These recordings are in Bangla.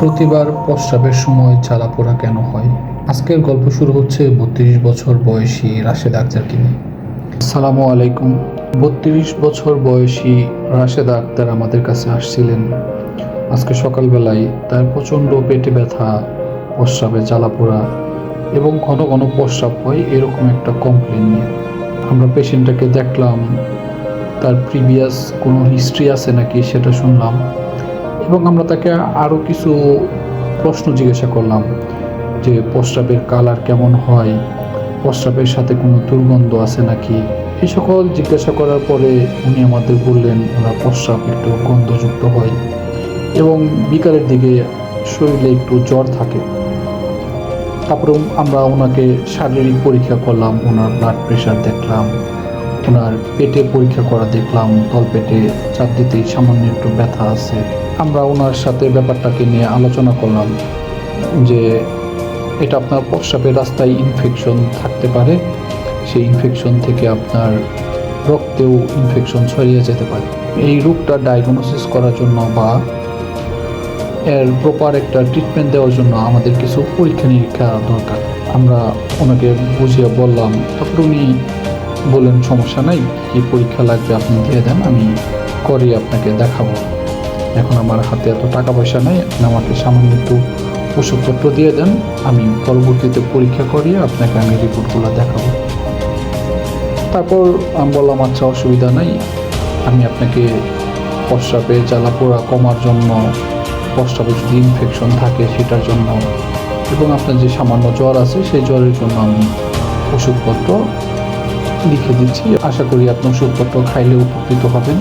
প্রতিবার প্রস্রাবের সময় জ্বালা পোড়া কেন হয়? আজকের গল্প শুরু হচ্ছে বত্রিশ বছর বয়সী রাশেদ আক্তারকে নিয়ে। আসসালামু আলাইকুম। বত্রিশ বছর বয়সী রাশেদ আক্তার আমাদের কাছে আসছিলেন। আজকে সকালবেলায় তার প্রচণ্ড পেটে ব্যথা, প্রস্রাবে জ্বালা পোড়া এবং ঘন ঘন প্রস্রাব হয় এরকম একটা কমপ্লেন নিয়ে। আমরা পেশেন্টটাকে দেখলাম, তার প্রিভিয়াস কোনো হিস্ট্রি আছে নাকি সেটা শুনলাম। এবং আমরা তাকে আরও কিছু প্রশ্ন জিজ্ঞাসা করলাম যে, প্রস্রাবের কালার কেমন হয়? প্রস্রাবের সাথে কোনো দুর্গন্ধ আছে নাকি? এই সকল জিজ্ঞাসা করার পরে উনি আমাদের বললেন, ওনার প্রস্রাব একটু গন্ধযুক্ত হয় এবং বিকালের দিকে শরীরে একটু জ্বর থাকে। তারপরে আমরা ওনাকে শারীরিক পরীক্ষা করলাম, ওনার ব্লাড প্রেশার দেখলাম, ওনার পেটে পরীক্ষা করা দেখলাম তল তলপেটে চারদিতেই সামান্য একটু ব্যথা আছে। আমরা ওনার সাথে ব্যাপারটাকে নিয়ে আলোচনা করলাম যে এটা আপনার প্রস্রাবের রাস্তায় ইনফেকশন থাকতে পারে, সেই ইনফেকশন থেকে আপনার রক্তেও ইনফেকশন ছড়িয়ে যেতে পারে। এই রোগটা ডায়াগনোসিস করার জন্য বা এর প্রপার একটা ট্রিটমেন্ট দেওয়ার জন্য আমাদের কিছু পরীক্ষা নিরীক্ষা দরকার। আমরা ওনাকে বুঝিয়ে বললাম তারপর উনি বললেন সমস্যা নাই, কি পরীক্ষা লাগবে আপনি দিয়ে দেন, আমি করে আপনাকে দেখাবো। এখন আমার হাতে এত টাকা পয়সা নেই, আপনি আমাকে সামান্য একটু ওষুধপত্র দিয়ে দেন, আমি পরবর্তীতে পরীক্ষা করিয়ে আপনাকে আমি রিপোর্টগুলো দেখাবো। তারপর আমি বললাম আচ্ছা অসুবিধা নাই, আমি আপনাকে প্রস্রাবে জ্বালা পোড়া কমার জন্য প্রস্রাবে যদি ইনফেকশন থাকে সেটার জন্য এবং আপনার যে সামান্য জ্বর আছে সেই জ্বরের জন্য আমি ওষুধপত্র লিখে দিচ্ছি। আশা করি আপনি ওষুধপত্র খাইলে উপকৃত হবেন।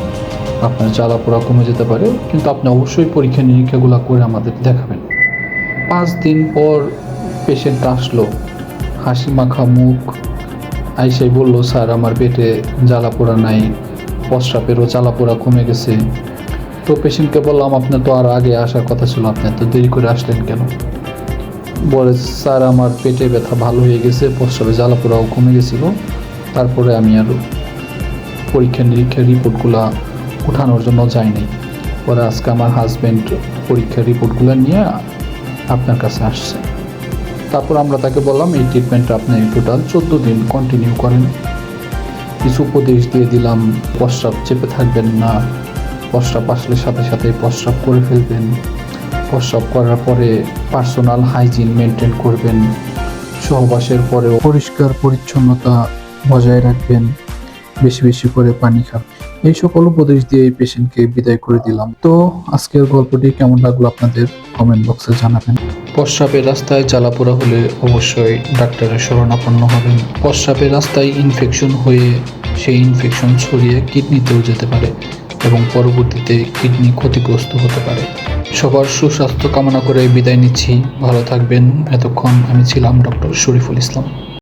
আপনার জ্বালা পোড়া কমে যেতে পারে, কিন্তু আপনি অবশ্যই পরীক্ষা নিরীক্ষাগুলো করে আমাদের দেখাবেন। পাঁচ দিন পর পেশেন্ট আসলো, হাসি মাখা মুখ, আইসাই বলল, স্যার, আমার পেটে জ্বালা পোড়া নাই, প্রস্রাবেরও জ্বালা পোড়া কমে গেছে। তো পেশেন্টকে বললাম, আপনার তো আর আগে আসার কথা ছিল, আপনি তো দেরি করে আসলেন কেন? বলে, স্যার, আমার পেটে ব্যথা ভালো হয়ে গেছে, প্রস্রাবে জ্বালা পোড়াও কমে গেছিল, তারপরে আমি আর পরীক্ষা নিরীক্ষার রিপোর্টগুলো উঠানোর জন্য যায়নি। পরে আজকে আমার হাজব্যান্ড পরীক্ষার রিপোর্টগুলো নিয়ে আপনার কাছে আসছে। তারপর আমরা তাকে বললাম, এই ট্রিটমেন্টটা আপনি টোটাল চোদ্দ দিন কন্টিনিউ করেন। কিছু উপদেশ দিয়ে দিলাম, প্রস্রাব চেপে থাকবেন না। প্রস্রাব আসলে সাথে সাথে প্রস্রাব করে ফেলবেন। প্রস্রাব করার পরে পার্সোনাল হাইজিন মেনটেন করবেন। সহবাসের পরেও পরিষ্কার পরিচ্ছন্নতা বজায় রাখবেন। বেশি বেশি করে পানি খাবেন। এই সকল উপদেশ দিয়ে এই পেশেন্টকে বিদায় করে দিলাম। তো আজকের গল্পটি কেমন লাগল আপনাদের কমেন্ট বক্সে জানাবেন। প্রস্রাবের রাস্তায় জ্বালাপোড়া হলে অবশ্যই ডাক্তারের শরণাপন্ন হবেন। প্রস্রাবের রাস্তায় ইনফেকশন হয়ে সেই ইনফেকশন ছড়িয়ে কিডনিতেও যেতে পারে এবং পরবর্তীতে কিডনি ক্ষতিগ্রস্ত হতে পারে। সবার সুস্বাস্থ্য কামনা করে বিদায় নিচ্ছি। ভালো থাকবেন। এতক্ষণ আমি ছিলাম ডক্টর শরীফুল ইসলাম।